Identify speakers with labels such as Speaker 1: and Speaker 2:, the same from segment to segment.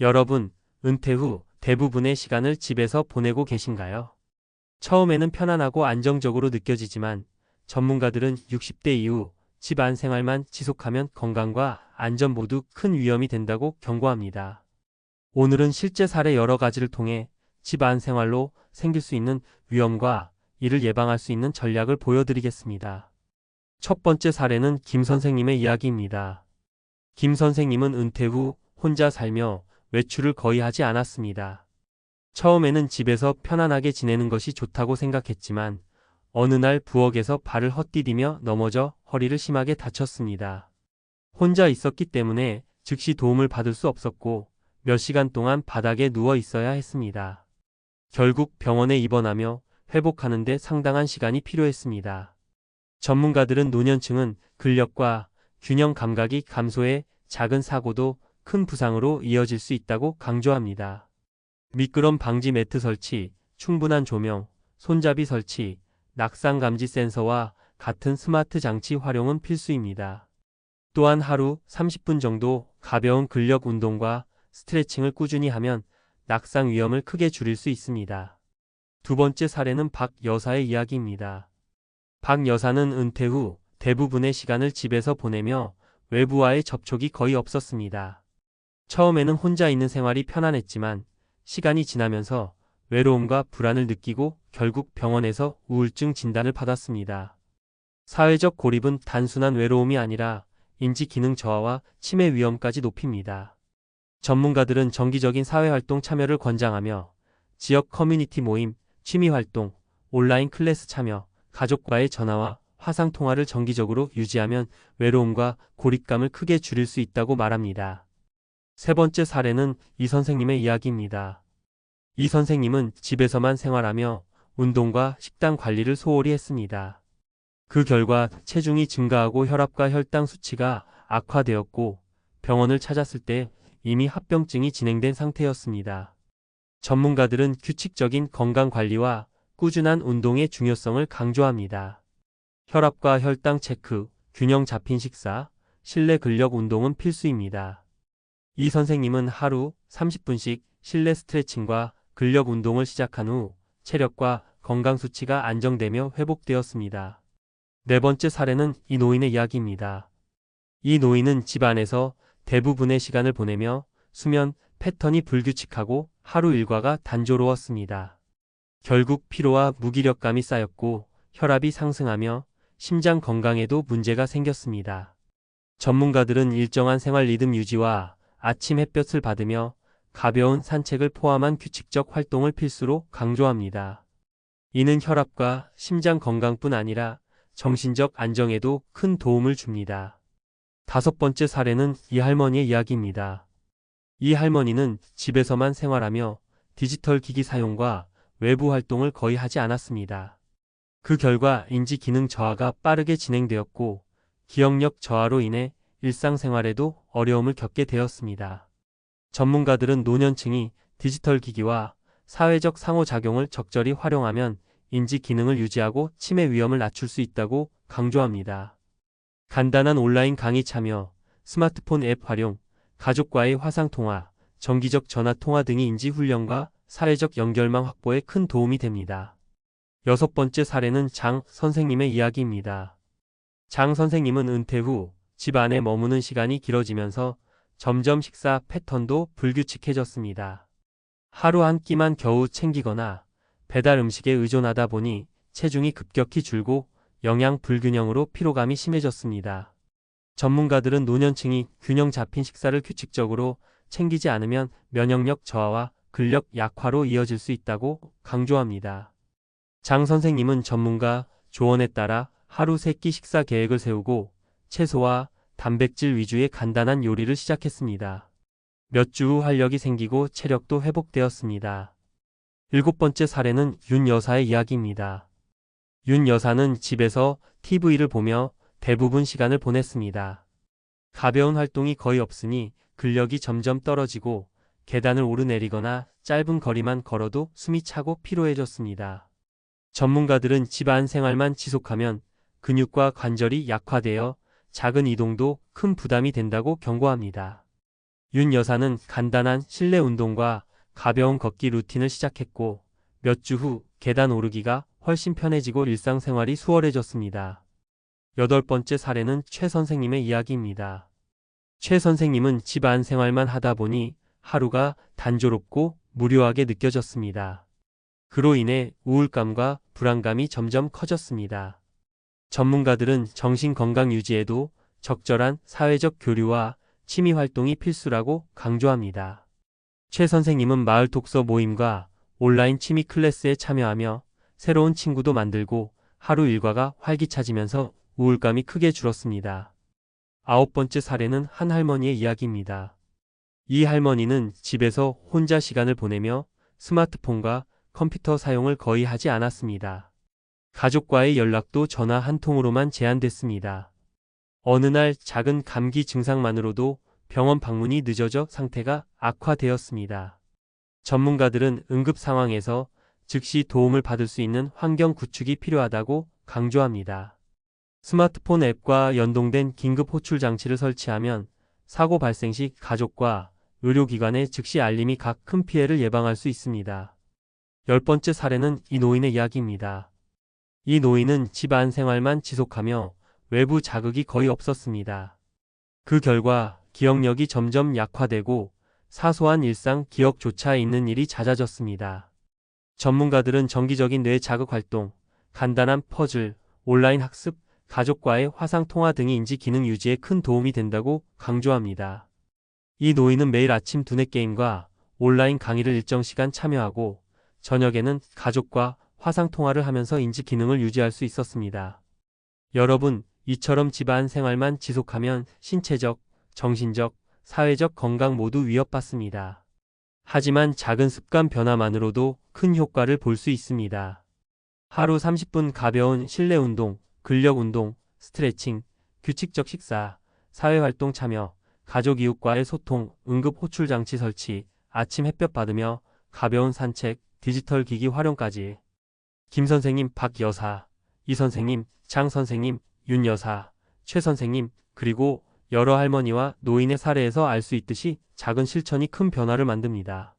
Speaker 1: 여러분, 은퇴 후 대부분의 시간을 집에서 보내고 계신가요? 처음에는 편안하고 안정적으로 느껴지지만 전문가들은 60대 이후 집안 생활만 지속하면 건강과 안전 모두 큰 위험이 된다고 경고합니다. 오늘은 실제 사례 여러 가지를 통해 집안 생활로 생길 수 있는 위험과 이를 예방할 수 있는 전략을 보여드리겠습니다. 첫 번째 사례는 김 선생님의 이야기입니다. 김 선생님은 은퇴 후 혼자 살며 외출을 거의 하지 않았습니다. 처음에는 집에서 편안하게 지내는 것이 좋다고 생각했지만 어느 날 부엌에서 발을 헛디디며 넘어져 허리를 심하게 다쳤습니다. 혼자 있었기 때문에 즉시 도움을 받을 수 없었고 몇 시간 동안 바닥에 누워 있어야 했습니다. 결국 병원에 입원하며 회복하는데 상당한 시간이 필요했습니다. 전문가들은 노년층은 근력과 균형 감각이 감소해 작은 사고도 큰 부상으로 이어질 수 있다고 강조합니다. 미끄럼 방지 매트 설치, 충분한 조명, 손잡이 설치, 낙상 감지 센서와 같은 스마트 장치 활용은 필수입니다. 또한 하루 30분 정도 가벼운 근력 운동과 스트레칭을 꾸준히 하면 낙상 위험을 크게 줄일 수 있습니다. 두 번째 사례는 박 여사의 이야기입니다. 박 여사는 은퇴 후 대부분의 시간을 집에서 보내며 외부와의 접촉이 거의 없었습니다. 처음에는 혼자 있는 생활이 편안했지만 시간이 지나면서 외로움과 불안을 느끼고 결국 병원에서 우울증 진단을 받았습니다. 사회적 고립은 단순한 외로움이 아니라 인지 기능 저하와 치매 위험까지 높입니다. 전문가들은 정기적인 사회활동 참여를 권장하며 지역 커뮤니티 모임, 취미활동, 온라인 클래스 참여, 가족과의 전화와 화상통화를 정기적으로 유지하면 외로움과 고립감을 크게 줄일 수 있다고 말합니다. 세 번째 사례는 이 선생님의 이야기입니다. 이 선생님은 집에서만 생활하며 운동과 식단 관리를 소홀히 했습니다. 그 결과 체중이 증가하고 혈압과 혈당 수치가 악화되었고 병원을 찾았을 때 이미 합병증이 진행된 상태였습니다. 전문가들은 규칙적인 건강 관리와 꾸준한 운동의 중요성을 강조합니다. 혈압과 혈당 체크, 균형 잡힌 식사, 실내 근력 운동은 필수입니다. 이 선생님은 하루 30분씩 실내 스트레칭과 근력 운동을 시작한 후 체력과 건강 수치가 안정되며 회복되었습니다. 네 번째 사례는 이 노인의 이야기입니다. 이 노인은 집 안에서 대부분의 시간을 보내며 수면 패턴이 불규칙하고 하루 일과가 단조로웠습니다. 결국 피로와 무기력감이 쌓였고 혈압이 상승하며 심장 건강에도 문제가 생겼습니다. 전문가들은 일정한 생활 리듬 유지와 아침 햇볕을 받으며 가벼운 산책을 포함한 규칙적 활동을 필수로 강조합니다. 이는 혈압과 심장 건강뿐 아니라 정신적 안정에도 큰 도움을 줍니다. 다섯 번째 사례는 이 할머니의 이야기입니다. 이 할머니는 집에서만 생활하며 디지털 기기 사용과 외부 활동을 거의 하지 않았습니다. 그 결과 인지 기능 저하가 빠르게 진행되었고 기억력 저하로 인해 일상생활에도 어려움을 겪게 되었습니다. 전문가들은 노년층이 디지털 기기와 사회적 상호작용을 적절히 활용하면 인지 기능을 유지하고 치매 위험을 낮출 수 있다고 강조합니다. 간단한 온라인 강의 참여, 스마트폰 앱 활용, 가족과의 화상통화, 정기적 전화통화 등이 인지 훈련과 사회적 연결망 확보에 큰 도움이 됩니다. 여섯 번째 사례는 장 선생님의 이야기입니다. 장 선생님은 은퇴 후 집 안에 머무는 시간이 길어지면서 점점 식사 패턴도 불규칙해졌습니다. 하루 한 끼만 겨우 챙기거나 배달 음식에 의존하다 보니 체중이 급격히 줄고 영양 불균형으로 피로감이 심해졌습니다. 전문가들은 노년층이 균형 잡힌 식사를 규칙적으로 챙기지 않으면 면역력 저하와 근력 약화로 이어질 수 있다고 강조합니다. 장 선생님은 전문가 조언에 따라 하루 세끼 식사 계획을 세우고 채소와 단백질 위주의 간단한 요리를 시작했습니다. 몇 주 후 활력이 생기고 체력도 회복되었습니다. 일곱 번째 사례는 윤 여사의 이야기입니다. 윤 여사는 집에서 TV를 보며 대부분 시간을 보냈습니다. 가벼운 활동이 거의 없으니 근력이 점점 떨어지고 계단을 오르내리거나 짧은 거리만 걸어도 숨이 차고 피로해졌습니다. 전문가들은 집안 생활만 지속하면 근육과 관절이 약화되어 작은 이동도 큰 부담이 된다고 경고합니다. 윤 여사는 간단한 실내 운동과 가벼운 걷기 루틴을 시작했고 몇 주 후 계단 오르기가 훨씬 편해지고 일상생활이 수월해졌습니다. 여덟 번째 사례는 최 선생님의 이야기입니다. 최 선생님은 집안 생활만 하다 보니 하루가 단조롭고 무료하게 느껴졌습니다. 그로 인해 우울감과 불안감이 점점 커졌습니다. 전문가들은 정신 건강 유지에도 적절한 사회적 교류와 취미 활동이 필수라고 강조합니다. 최 선생님은 마을 독서 모임과 온라인 취미 클래스에 참여하며 새로운 친구도 만들고 하루 일과가 활기차지면서 우울감이 크게 줄었습니다. 아홉 번째 사례는 한 할머니의 이야기입니다. 이 할머니는 집에서 혼자 시간을 보내며 스마트폰과 컴퓨터 사용을 거의 하지 않았습니다. 가족과의 연락도 전화 한 통으로만 제한됐습니다. 어느 날 작은 감기 증상만으로도 병원 방문이 늦어져 상태가 악화되었습니다. 전문가들은 응급 상황에서 즉시 도움을 받을 수 있는 환경 구축이 필요하다고 강조합니다. 스마트폰 앱과 연동된 긴급 호출 장치를 설치하면 사고 발생 시 가족과 의료기관에 즉시 알림이 각 큰 피해를 예방할 수 있습니다. 열 번째 사례는 이 노인의 이야기입니다. 이 노인은 집안 생활만 지속하며 외부 자극이 거의 없었습니다. 그 결과 기억력이 점점 약화되고 사소한 일상 기억조차 있는 일이 잦아졌습니다. 전문가들은 정기적인 뇌 자극 활동, 간단한 퍼즐, 온라인 학습, 가족과의 화상 통화 등이 인지 기능 유지에 큰 도움이 된다고 강조합니다. 이 노인은 매일 아침 두뇌 게임과 온라인 강의를 일정 시간 참여하고 저녁에는 가족과 화상 통화를 하면서 인지 기능을 유지할 수 있었습니다. 여러분, 이처럼 집안 생활만 지속하면 신체적, 정신적, 사회적 건강 모두 위협받습니다. 하지만 작은 습관 변화만으로도 큰 효과를 볼 수 있습니다. 하루 30분 가벼운 실내 운동, 근력 운동, 스트레칭, 규칙적 식사, 사회활동 참여, 가족 이웃과의 소통, 응급 호출 장치 설치, 아침 햇볕 받으며 가벼운 산책, 디지털 기기 활용까지. 김 선생님, 박 여사, 이 선생님, 장 선생님, 윤 여사, 최 선생님, 그리고 여러 할머니와 노인의 사례에서 알 수 있듯이 작은 실천이 큰 변화를 만듭니다.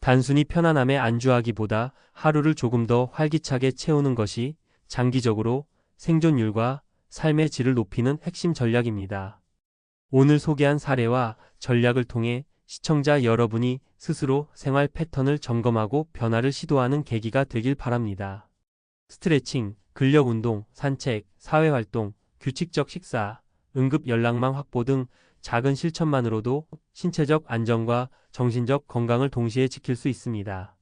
Speaker 1: 단순히 편안함에 안주하기보다 하루를 조금 더 활기차게 채우는 것이 장기적으로 생존율과 삶의 질을 높이는 핵심 전략입니다. 오늘 소개한 사례와 전략을 통해 시청자 여러분이 스스로 생활 패턴을 점검하고 변화를 시도하는 계기가 되길 바랍니다. 스트레칭, 근력 운동, 산책, 사회활동, 규칙적 식사, 응급 연락망 확보 등 작은 실천만으로도 신체적 안정과 정신적 건강을 동시에 지킬 수 있습니다.